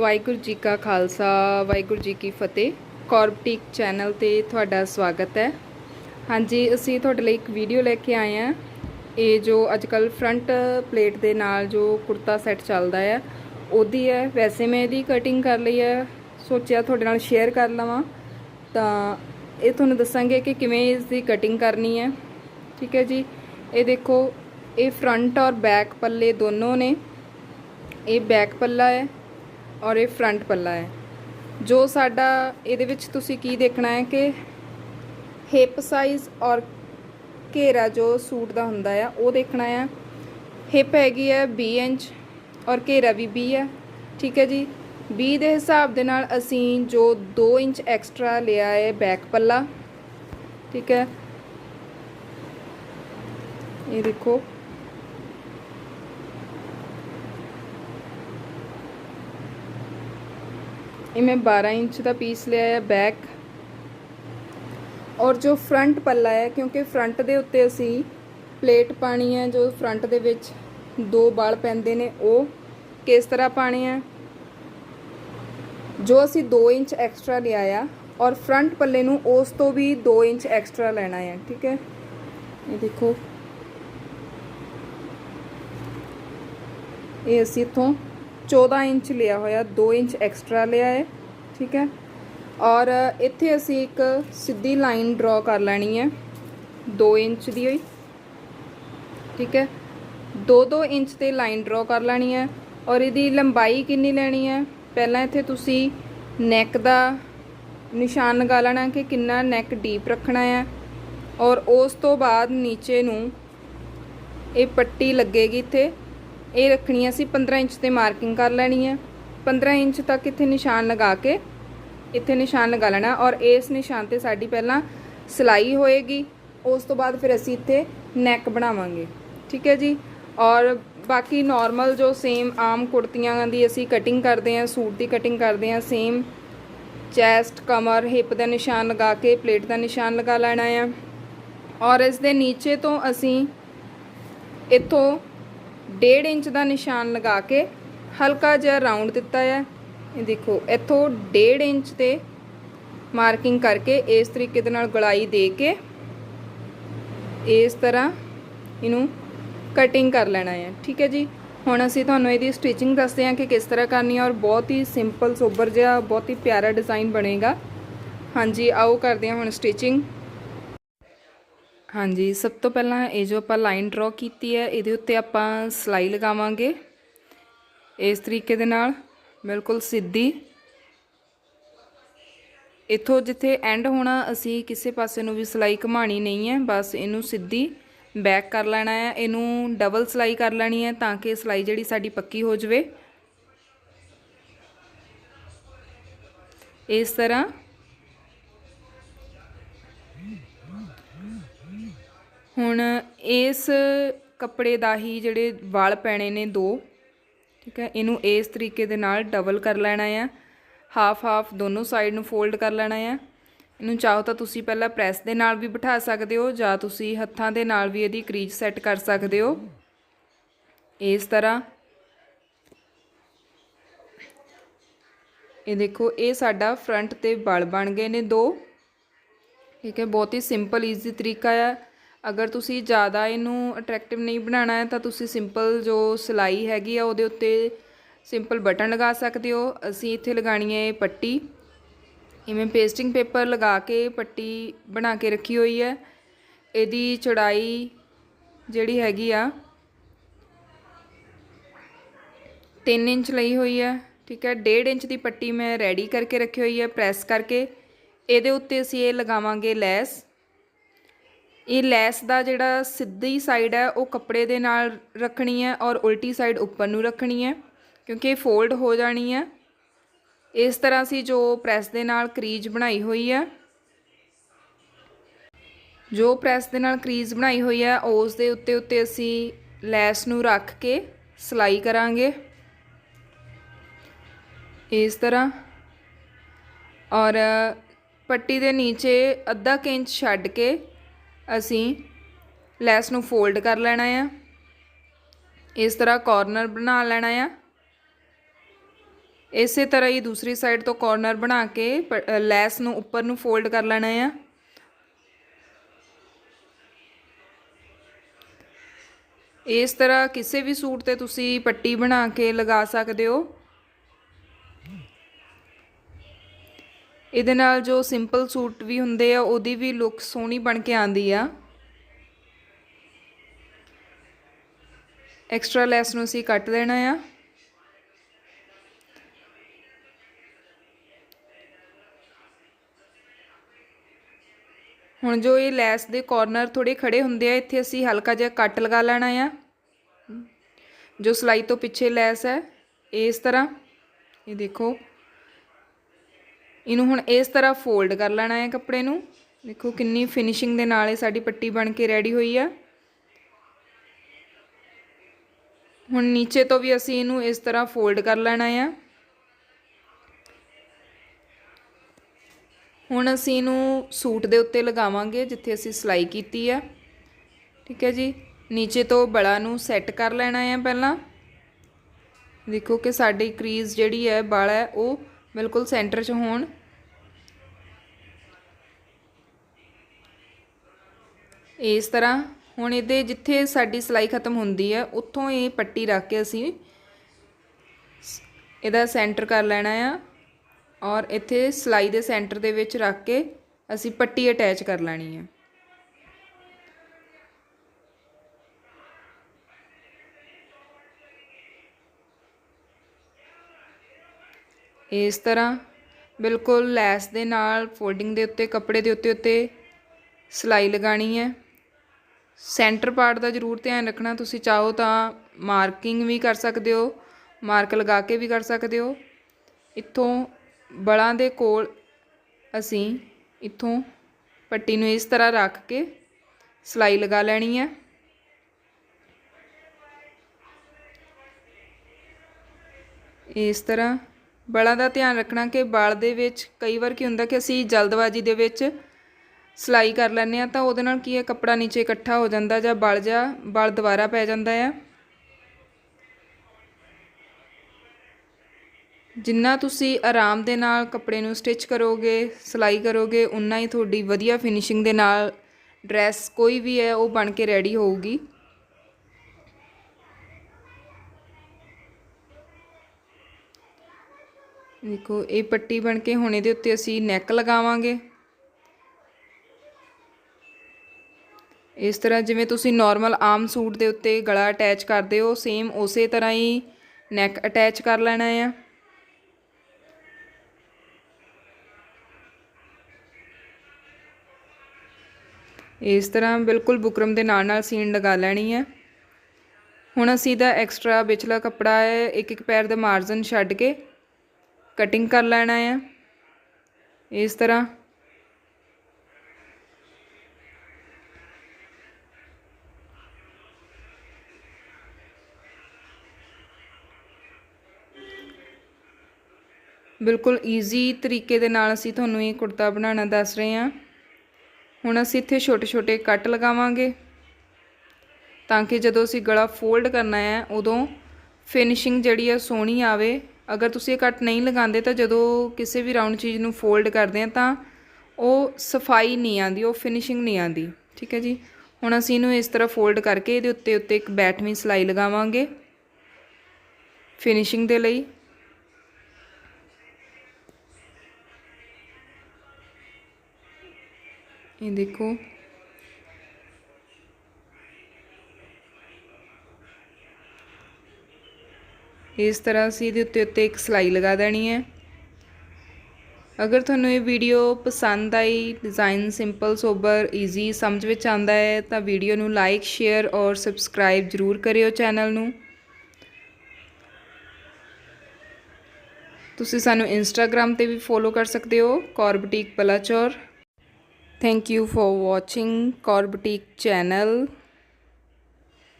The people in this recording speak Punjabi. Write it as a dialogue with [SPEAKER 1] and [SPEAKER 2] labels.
[SPEAKER 1] ਵਾਹਿਗੁਰੂ ਜੀ ਕਾ ਖਾਲਸਾ, ਵਾਹਿਗੁਰੂ ਜੀ ਕੀ ਫਤਿਹ। ਕੌਰਬਟਿਕ ਚੈਨਲ ਤੇ ਤੁਹਾਡਾ ਸਵਾਗਤ ਹੈ। ਹਾਂਜੀ, ਅਸੀਂ ਤੁਹਾਡੇ ਲਈ ਇੱਕ ਵੀਡੀਓ ਲੈ ਕੇ ਆਏ ਹਾਂ। ਇਹ ਜੋ ਅੱਜ ਅੱਜਕੱਲ ਫਰੰਟ ਪਲੇਟ ਦੇ ਨਾਲ ਜੋ ਕੁੜਤਾ ਸੈੱਟ ਚੱਲਦਾ ਹੈ, ਉਹਦੀ ਹੈ। ਵੈਸੇ ਮੈਂ ਇਹਦੀ ਕਟਿੰਗ ਕਰ ਲਈ ਹੈ। ਸੋਚਿਆ ਤੁਹਾਡੇ ਨਾਲ ਸ਼ੇਅਰ ਕਰ ਲਵਾਂ। ਤਾਂ ਇਹ ਤੁਹਾਨੂੰ ਦੱਸਾਂਗੇ ਕਿ ਕਿਵੇਂ ਇਸ ਦੀ ਕਟਿੰਗ ਕਰਨੀ ਹੈ। ਠੀਕ ਹੈ ਜੀ? ਇਹ ਦੇਖੋ, ਇਹ ਫਰੰਟ ਔਰ ਬੈਕ ਪੱਲੇ ਦੋਨੋਂ ਨੇ। ਇਹ ਬੈਕ ਪੱਲਾ ਹੈ। ਔਰ ਇਹ ਫਰੰਟ ਪੱਲਾ ਹੈ। ਜੋ ਸਾਡਾ ਇਹਦੇ ਵਿੱਚ ਤੁਸੀਂ ਕੀ ਦੇਖਣਾ ਹੈ ਕਿ ਹਿਪ ਸਾਈਜ਼ ਔਰ ਘੇਰਾ ਜੋ ਸੂਟ ਦਾ ਹੁੰਦਾ ਆ, ਉਹ ਦੇਖਣਾ ਆ। ਹਿਪ ਹੈਗੀ ਹੈ 20 ਇੰਚ ਔਰ ਘੇਰਾ ਵੀ 20 ਹੈ ਠੀਕ ਹੈ ਜੀ। 20 ਦੇ ਹਿਸਾਬ ਦੇ ਨਾਲ ਅਸੀਂ ਜੋ 2 ਇੰਚ ਐਕਸਟਰਾ ਲਿਆ ਹੈ ਬੈਕ ਪੱਲਾ। ਠੀਕ ਹੈ। ਇਹ ਦੇਖੋ। ਇਹ ਮੈਂ 12 ਇੰਚ ਦਾ ਪੀਸ ਲਿਆ ਹੈ ਬੈਕ ਔਰ ਜੋ ਫਰੰਟ ਪੱਲਾ ਹੈ, ਕਿਉਂਕਿ ਫਰੰਟ ਦੇ ਉੱਤੇ ਅਸੀਂ ਪਲੇਟ ਪਾਣੀ ਹੈ, ਜੋ ਫਰੰਟ ਦੇ ਵਿੱਚ ਦੋ ਬਾਲ ਪੈਂਦੇ ਨੇ, ਉਹ ਕਿਸ ਤਰ੍ਹਾਂ ਪਾਣੇ ਆ? ਜੋ ਅਸੀਂ 2 ਇੰਚ ਐਕਸਟਰਾ ਲਿਆ ਆ, ਔਰ ਫਰੰਟ ਪੱਲੇ ਨੂੰ ਉਸ ਤੋਂ ਵੀ 2 ਇੰਚ ਐਕਸਟਰਾ ਲੈਣਾ ਹੈ ਠੀਕ ਹੈ? ਇਹ ਦੇਖੋ। ਇਹ ਅਸੀਂ ਇਥੋਂ 14 ਇੰਚ ਲਿਆ ਹੋਇਆ 2 ਇੰਚ ਐਕਸਟਰਾ ਲਿਆ ਹੈ, ਠੀਕ ਹੈ। ਔਰ ਇੱਥੇ ਅਸੀਂ ਇੱਕ ਸਿੱਧੀ ਲਾਈਨ ਡਰਾ ਕਰ ਲੈਣੀ ਹੈ 2 ਇੰਚ ਦੀ ਹੋਈ, ਠੀਕ ਹੈ। 2-2 ਇੰਚ ਤੇ ਲਾਈਨ ਡਰਾ ਕਰ ਲੈਣੀ ਹੈ, ਔਰ ਇਹਦੀ ਲੰਬਾਈ ਕਿੰਨੀ ਲੈਣੀ ਹੈ? ਪਹਿਲਾਂ ਇੱਥੇ ਤੁਸੀਂ ਨੈਕ ਦਾ ਨਿਸ਼ਾਨ ਲਗਾ ਲੈਣਾ ਕਿ ਕਿੰਨਾ ਨੈਕ ਡੀਪ ਰੱਖਣਾ ਹੈ, ਔਰ ਉਸ ਤੋਂ ਬਾਅਦ ਨੀਚੇ ਨੂੰ ਇਹ ਪੱਟੀ ਲੱਗੇਗੀ ਇੱਥੇ। ਇਹ ਰੱਖਣੀ ਅਸੀਂ 15 ਇੰਚ ਤੇ ਮਾਰਕਿੰਗ ਕਰ ਲੈਣੀ ਹੈ 15 ਇੰਚ ਤੱਕ ਇੱਥੇ ਨਿਸ਼ਾਨ ਲਗਾ ਕੇ, ਇੱਥੇ ਨਿਸ਼ਾਨ ਲਗਾ ਲੈਣਾ ਔਰ ਇਸ ਨਿਸ਼ਾਨ ਤੇ ਸਾਡੀ ਪਹਿਲਾਂ ਸਿਲਾਈ ਹੋਏਗੀ। ਉਸ ਤੋਂ ਬਾਅਦ ਫਿਰ ਅਸੀਂ ਇੱਥੇ ਨੈਕ ਬਣਾਵਾਂਗੇ। ਠੀਕ ਹੈ ਜੀ? ਔਰ ਬਾਕੀ ਨਾਰਮਲ ਜੋ ਸੇਮ ਆਮ ਕੁੜਤੀਆਂ ਦੀ ਅਸੀਂ ਕਟਿੰਗ ਕਰਦੇ ਹਾਂ, ਸੂਟ ਦੀ ਕਟਿੰਗ ਕਰਦੇ ਹਾਂ ਸੇਮ ਚੈਸਟ ਕਮਰ ਹਿਪ ਦਾ ਨਿਸ਼ਾਨ ਲਗਾ ਕੇ ਪਲੇਟ ਦਾ ਨਿਸ਼ਾਨ ਲਗਾ ਲੈਣਾ ਆ। ਔਰ ਇਸ ਦੇ ਨੀਚੇ ਤੋਂ ਅਸੀਂ ਇੱਥੋਂ 1.5 ਇੰਚ ਦਾ ਨਿਸ਼ਾਨ ਲਗਾ ਕੇ ਹਲਕਾ ਜਿਹਾ ਰਾਉਂਡ ਦਿੱਤਾ ਹੈ। ਇਹ ਦੇਖੋ, ਇੱਥੋਂ 1.5 ਇੰਚ ਤੇ ਮਾਰਕਿੰਗ ਕਰਕੇ ਇਸ ਤਰੀਕੇ ਦੇ ਨਾਲ ਗਲਾਈ ਦੇ ਕੇ ਇਸ ਤਰ੍ਹਾਂ ਇਹਨੂੰ ਕਟਿੰਗ ਕਰ ਲੈਣਾ ਹੈ। ਠੀਕ ਹੈ ਜੀ? ਹੁਣ ਅਸੀਂ ਤੁਹਾਨੂੰ ਇਹਦੀ ਸਟਿਚਿੰਗ ਦੱਸਦੇ ਹਾਂ ਕਿ ਕਿਸ ਤਰ੍ਹਾਂ ਕਰਨੀ ਹੈ ਔਰ ਬਹੁਤ ਹੀ ਸਿੰਪਲ ਸੋਬਰ ਜਿਹਾ, ਬਹੁਤ ਹੀ ਪਿਆਰਾ ਡਿਜ਼ਾਈਨ ਬਣੇਗਾ। ਹਾਂਜੀ, ਆਓ ਕਰਦੇ ਹਾਂ ਹੁਣ ਸਟਿਚਿੰਗ ਹਾਂਜੀ, ਸਭ ਤੋਂ ਪਹਿਲਾਂ ਇਹ ਜੋ ਆਪਾਂ ਲਾਈਨ ਡਰਾ ਕੀਤੀ ਹੈ, ਇਹਦੇ ਉੱਤੇ ਆਪਾਂ ਸਲਾਈ ਲਗਾਵਾਂਗੇ। ਇਸ ਤਰੀਕੇ ਦੇ ਨਾਲ, ਬਿਲਕੁਲ ਸਿੱਧੀ। ਇਥੋਂ ਜਿੱਥੇ ਐਂਡ ਹੋਣਾ, ਅਸੀਂ ਕਿਸੇ ਪਾਸੇ ਨੂੰ ਵੀ ਸਲਾਈ ਘਮਾਣੀ ਨਹੀਂ ਹੈ, ਬਸ ਇਹਨੂੰ ਸਿੱਧੀ ਬੈਕ ਕਰ ਲੈਣਾ ਹੈ। ਇਹਨੂੰ ਡਬਲ ਸਲਾਈ ਕਰ ਲੈਣੀ ਹੈ, ਤਾਂ ਕਿ ਸਲਾਈ ਜਿਹੜੀ ਸਾਡੀ ਪੱਕੀ ਹੋ ਜਾਵੇ। ਇਸ ਤਰ੍ਹਾਂ ਹੁਣ ਇਸ ਕੱਪੜੇ ਦਾ ਹੀ ਜਿਹੜੇ ਵਾਲ ਪੈਣੇ ਨੇ ਦੋ, ਠੀਕ ਹੈ, ਇਹਨੂੰ ਇਸ ਤਰੀਕੇ ਦੇ ਨਾਲ ਡਬਲ ਕਰ ਲੈਣਾ ਆ। ਹਾਫ ਹਾਫ ਦੋਨੋਂ ਸਾਈਡ ਨੂੰ ਫੋਲਡ ਕਰ ਲੈਣਾ ਆ। ਇਹਨੂੰ ਚਾਹੋ ਤਾਂ ਤੁਸੀਂ ਪਹਿਲਾਂ ਪ੍ਰੈਸ ਦੇ ਨਾਲ ਵੀ ਬਿਠਾ ਸਕਦੇ ਹੋ, ਜਾਂ ਤੁਸੀਂ ਹੱਥਾਂ ਦੇ ਨਾਲ ਵੀ ਇਹਦੀ ਕਰੀਜ ਸੈੱਟ ਕਰ ਸਕਦੇ ਹੋ। ਇਸ ਤਰ੍ਹਾਂ। ਇਹ ਦੇਖੋ, ਇਹ ਸਾਡਾ ਫਰੰਟ ਤੇ ਬਲ ਬਣ ਗਏ ਨੇ ਦੋ। ਠੀਕ ਹੈ, ਬਹੁਤ ਹੀ ਸਿੰਪਲ ਈਜ਼ੀ ਤਰੀਕਾ ਆ। ਅਗਰ ਤੁਸੀਂ ਜ਼ਿਆਦਾ ਇਹਨੂੰ ਅਟਰੈਕਟਿਵ ਨਹੀਂ ਬਣਾਉਣਾ ਹੈ, ਤਾਂ ਤੁਸੀਂ ਸਿੰਪਲ ਜੋ ਸਿਲਾਈ ਹੈਗੀ ਆ, ਉਹਦੇ ਉੱਤੇ ਸਿੰਪਲ ਬਟਨ ਲਗਾ ਸਕਦੇ ਹੋ। ਅਸੀਂ ਇੱਥੇ ਲਗਾਣੀ ਹੈ ਇਹ ਪੱਟੀ। ਇਵੇਂ ਪੇਸਟਿੰਗ ਪੇਪਰ ਲਗਾ ਕੇ ਪੱਟੀ ਬਣਾ ਕੇ ਰੱਖੀ ਹੋਈ ਹੈ। ਇਹਦੀ ਚੌੜਾਈ ਜਿਹੜੀ ਹੈਗੀ ਆ 3 ਇੰਚ ਲਈ ਹੋਈ ਹੈ, ਠੀਕ ਹੈ। 1.5 ਇੰਚ ਦੀ ਪੱਟੀ ਮੈਂ ਰੈਡੀ ਕਰਕੇ ਰੱਖੀ ਹੋਈ ਹੈ ਪ੍ਰੈਸ ਕਰਕੇ। ਇਹਦੇ ਉੱਤੇ ਅਸੀਂ ਇਹ ਲਗਾਵਾਂਗੇ ਲੈਸ। ਇਹ ਲੈਸ ਦਾ ਜਿਹੜਾ ਸਿੱਧੀ ਸਾਈਡ ਹੈ, ਉਹ ਕੱਪੜੇ ਦੇ ਨਾਲ ਰੱਖਣੀ ਹੈ ਔਰ ਉਲਟੀ ਸਾਈਡ ਉੱਪਰ ਨੂੰ ਰੱਖਣੀ ਹੈ, ਕਿਉਂਕਿ ਇਹ ਫੋਲਡ ਹੋ ਜਾਣੀ ਹੈ। ਇਸ ਤਰ੍ਹਾਂ ਅਸੀਂ ਜੋ ਪ੍ਰੈਸ ਦੇ ਨਾਲ ਕਰੀਜ ਬਣਾਈ ਹੋਈ ਹੈ, ਜੋ ਪ੍ਰੈਸ ਦੇ ਨਾਲ ਕਰੀਜ ਬਣਾਈ ਹੋਈ ਹੈ, ਉਸ ਦੇ ਉੱਤੇ ਉੱਤੇ ਅਸੀਂ ਲੈਸ ਨੂੰ ਰੱਖ ਕੇ ਸਿਲਾਈ ਕਰਾਂਗੇ। ਇਸ ਤਰ੍ਹਾਂ, ਔਰ ਪੱਟੀ ਦੇ ਨੀਚੇ ਅੱਧਾ ਕੁ ਇੰਚ ਛੱਡ ਕੇ ਅਸੀਂ ਲੈਸ ਨੂੰ ਫੋਲਡ ਕਰ ਲੈਣਾ ਆ। ਇਸ ਤਰ੍ਹਾਂ ਕਾਰਨਰ ਬਣਾ ਲੈਣਾ ਆ। ਇਸੇ ਤਰ੍ਹਾਂ ਹੀ ਦੂਸਰੀ ਸਾਈਡ ਤੋਂ ਕਾਰਨਰ ਬਣਾ ਕੇ ਪ- ਲੈਸ ਨੂੰ ਉੱਪਰ ਨੂੰ ਫੋਲਡ ਕਰ ਲੈਣਾ ਆ। ਇਸ ਤਰ੍ਹਾਂ ਕਿਸੇ ਵੀ ਸੂਟ ਤੇ ਤੁਸੀਂ ਪੱਟੀ ਬਣਾ ਕੇ ਲਗਾ ਸਕਦੇ ਹੋ। ਇਹਦੇ ਨਾਲ ਜੋ ਸਿੰਪਲ ਸੂਟ ਵੀ ਹੁੰਦੇ ਆ, ਉਹਦੀ ਵੀ ਲੁੱਕ ਸੋਹਣੀ ਬਣ ਕੇ ਆਂਦੀ ਆ। ਐਕਸਟਰਾ ਲੈਸ ਨੂੰ ਅਸੀਂ ਕੱਟ ਦੇਣਾ ਆ। ਹੁਣ ਜੋ ਇਹ ਲੈਸ ਦੇ ਕਾਰਨਰ ਥੋੜੇ ਖੜੇ ਹੁੰਦੇ ਆ, ਇੱਥੇ ਅਸੀਂ ਹਲਕਾ ਜਿਹਾ ਕੱਟ ਲਗਾ ਲੈਣਾ ਆ। ਜੋ ਸਲਾਈ ਤੋਂ ਪਿੱਛੇ ਲੈਸ ਹੈ, ਇਸ ਤਰ੍ਹਾਂ। ਇਹ ਦੇਖੋ। ਇਹਨੂੰ ਹੁਣ ਇਸ ਤਰ੍ਹਾਂ ਫੋਲਡ ਕਰ ਲੈਣਾ ਹੈ ਕੱਪੜੇ ਨੂੰ। ਦੇਖੋ ਕਿੰਨੀ ਫਿਨਿਸ਼ਿੰਗ ਦੇ ਨਾਲ ਇਹ ਸਾਡੀ ਪੱਟੀ ਬਣ ਕੇ ਰੈਡੀ ਹੋਈ ਆ। ਹੁਣ ਨੀਚੇ ਤੋਂ ਵੀ ਅਸੀਂ ਇਹਨੂੰ ਇਸ ਤਰ੍ਹਾਂ ਫੋਲਡ ਕਰ ਲੈਣਾ ਆ। ਹੁਣ ਅਸੀਂ ਇਹਨੂੰ ਸੂਟ ਦੇ ਉੱਤੇ ਲਗਾਵਾਂਗੇ, ਜਿੱਥੇ ਅਸੀਂ ਸਿਲਾਈ ਕੀਤੀ ਆ। ਠੀਕ ਹੈ ਜੀ? ਨੀਚੇ ਤੋਂ ਬੜਾ ਨੂੰ ਸੈੱਟ ਕਰ ਲੈਣਾ ਆ ਪਹਿਲਾਂ। ਦੇਖੋ ਕਿ ਸਾਡੀ ਕਰੀਜ਼ ਜਿਹੜੀ ਹੈ ਬਲ ਹੈ, ਉਹ ਬਿਲਕੁਲ ਸੈਂਟਰ 'ਚ ਹੋਣ। ਇਸ ਤਰ੍ਹਾਂ ਹੁਣ ਇਹਦੇ ਜਿੱਥੇ ਸਾਡੀ ਸਿਲਾਈ ਖਤਮ ਹੁੰਦੀ ਹੈ ਉੱਥੋਂ ਇਹ ਪੱਟੀ ਰੱਖ ਕੇ ਅਸੀਂ ਇਹਦਾ ਸੈਂਟਰ ਕਰ ਲੈਣਾ ਆ ਔਰ ਇੱਥੇ ਸਿਲਾਈ ਦੇ ਸੈਂਟਰ ਦੇ ਵਿੱਚ ਰੱਖ ਕੇ ਅਸੀਂ ਪੱਟੀ ਅਟੈਚ ਕਰ ਲੈਣੀ ਹੈ ਇਸ ਤਰ੍ਹਾਂ ਬਿਲਕੁਲ ਲੈਸ ਦੇ ਨਾਲ ਫੋਲਡਿੰਗ ਦੇ ਉੱਤੇ, ਕੱਪੜੇ ਦੇ ਉੱਤੇ ਉੱਤੇ ਸਿਲਾਈ ਲਗਾਣੀ ਹੈ। ਸੈਂਟਰ ਪਾਰਟ ਦਾ ਜ਼ਰੂਰ ਧਿਆਨ ਰੱਖਣਾ। ਤੁਸੀਂ ਚਾਹੋ ਤਾਂ ਮਾਰਕਿੰਗ ਵੀ ਕਰ ਸਕਦੇ ਹੋ ਮਾਰਕ ਲਗਾ ਕੇ ਵੀ ਕਰ ਸਕਦੇ ਹੋ। ਇੱਥੋਂ ਬਲਾਂ ਦੇ ਕੋਲ ਅਸੀਂ ਇੱਥੋਂ ਪੱਟੀ ਨੂੰ ਇਸ ਤਰ੍ਹਾਂ ਰੱਖ ਕੇ ਸਿਲਾਈ ਲਗਾ ਲੈਣੀ ਹੈ। ਇਸ ਤਰ੍ਹਾਂ ਬਲਾਂ ਦਾ ਧਿਆਨ ਰੱਖਣਾ ਕਿ ਬਲ ਦੇ ਵਿੱਚ ਕਈ ਵਾਰ ਕੀ ਹੁੰਦਾ ਕਿ ਅਸੀਂ ਜਲਦਬਾਜ਼ੀ ਦੇ ਵਿੱਚ ਸਿਲਾਈ ਕਰ ਲੈਂਦੇ ਆ ਤਾਂ ਉਹਦੇ ਨਾਲ ਕੀ ਹੈ, ਕੱਪੜਾ ਨੀਚੇ ਇਕੱਠਾ ਹੋ ਜਾਂਦਾ ਜਾਂ ਬਲ ਜਾ ਬਲ ਦੁਬਾਰਾ ਪੈ ਜਾਂਦਾ ਆ ਜਿੰਨਾ ਤੁਸੀਂ ਆਰਾਮ ਦੇ ਨਾਲ ਕੱਪੜੇ ਨੂੰ ਸਟਿਚ ਕਰੋਗੇ, ਸਿਲਾਈ ਕਰੋਗੇ, ਉਨਾ ਹੀ ਤੁਹਾਡੀ ਵਧੀਆ ਫਿਨਿਸ਼ਿੰਗ ਦੇ ਨਾਲ ਡਰੈਸ ਕੋਈ ਵੀ ਹੈ, ਉਹ ਬਣ ਕੇ ਰੈਡੀ ਹੋਊਗੀ। ਦੇਖੋ, ਇਹ ਪੱਟੀ ਬਣ ਕੇ ਹੁਣ ਇਹਦੇ ਉੱਤੇ ਅਸੀਂ ਨੈਕ ਲਗਾਵਾਂਗੇ। ਇਸ ਤਰ੍ਹਾਂ ਜਿਵੇਂ ਤੁਸੀਂ ਨਾਰਮਲ ਆਮ ਸੂਟ ਦੇ ਉੱਤੇ ਗਲਾ ਅਟੈਚ ਕਰਦੇ ਹੋ ਸੇਮ ਉਸੇ ਤਰ੍ਹਾਂ ਹੀ ਨੈਕ ਅਟੈਚ ਕਰ ਲੈਣਾ ਆ। ਇਸ ਤਰ੍ਹਾਂ ਬਿਲਕੁਲ ਬੁਕਰਮ ਦੇ ਨਾਲ ਨਾਲ ਸੀਨ ਲਗਾ ਲੈਣੀ ਹੈ ਹੁਣ ਅਸੀਂ ਦਾ ਐਕਸਟਰਾ ਵਿਚਲਾ ਕੱਪੜਾ ਹੈ ਇੱਕ ਇੱਕ ਪੈਰ ਦਾ ਮਾਰਜਨ ਛੱਡ ਕੇ ਕਟਿੰਗ ਕਰ ਲੈਣਾ ਆ। ਇਸ ਤਰ੍ਹਾਂ। ਬਿਲਕੁਲ ਈਜ਼ੀ ਤਰੀਕੇ ਦੇ ਨਾਲ ਅਸੀਂ ਤੁਹਾਨੂੰ ਇਹ ਕੁੜਤਾ ਬਣਾਉਣਾ ਦੱਸ ਰਹੇ ਹਾਂ। ਹੁਣ ਅਸੀਂ ਇੱਥੇ ਛੋਟੇ ਛੋਟੇ ਕੱਟ ਲਗਾਵਾਂਗੇ। ਤਾਂ ਕਿ ਜਦੋਂ ਅਸੀਂ ਗਲਾ ਫੋਲਡ ਕਰਨਾ ਹੈ ਉਦੋਂ ਫਿਨਿਸ਼ਿੰਗ ਜਿਹੜੀ ਆ ਸੋਹਣੀ ਆਵੇ। ਅਗਰ ਤੁਸੀਂ ਇਹ ਕੱਟ ਨਹੀਂ ਲਗਾਉਂਦੇ ਤਾਂ ਜਦੋਂ ਕਿਸੇ ਵੀ ਰਾਊਂਡ ਚੀਜ਼ ਨੂੰ ਫੋਲਡ ਕਰਦੇ ਆ ਤਾਂ ਉਹ ਸਫ਼ਾਈ ਨਹੀਂ ਆਂਦੀ ਉਹ ਫਿਨਿਸ਼ਿੰਗ ਨਹੀਂ ਆਂਦੀ ਠੀਕ ਹੈ ਜੀ? ਹੁਣ ਅਸੀਂ ਇਹਨੂੰ ਇਸ ਤਰ੍ਹਾਂ ਫੋਲਡ ਕਰਕੇ ਇਹਦੇ ਉੱਤੇ ਉੱਤੇ ਇੱਕ ਬੈਠਵੀਂ ਸਿਲਾਈ ਲਗਾਵਾਂਗੇ। ਫਿਨਿਸ਼ਿੰਗ ਦੇ ਲਈ। ਇਹ ਦੇਖੋ। ਇਸ ਤਰ੍ਹਾਂ ਅਸੀਂ ਇਹਦੇ ਉੱਤੇ ਉੱਤੇ ਇੱਕ ਸਿਲਾਈ ਲਗਾ ਦੇਣੀ ਹੈ। ਅਗਰ ਤੁਹਾਨੂੰ ਇਹ ਵੀਡੀਓ ਪਸੰਦ ਆਈ ਡਿਜ਼ਾਈਨ ਸਿੰਪਲ ਸੋਬਰ ਈਜ਼ੀ ਸਮਝ ਵਿੱਚ ਆਂਦਾ ਹੈ, ਤਾਂ ਵੀਡੀਓ ਨੂੰ ਲਾਈਕ ਸ਼ੇਅਰ ਔਰ ਸਬਸਕ੍ਰਾਈਬ ਜ਼ਰੂਰ ਕਰਿਓ ਚੈਨਲ ਨੂੰ। ਤੁਸੀਂ ਸਾਨੂੰ ਇੰਸਟਾਗ੍ਰam ਤੇ ਵੀ ਫੋਲੋ ਕਰ ਸਕਦੇ ਹੋ, Kaur boutique Balachaur. Thank you for watching Core Boutique channel.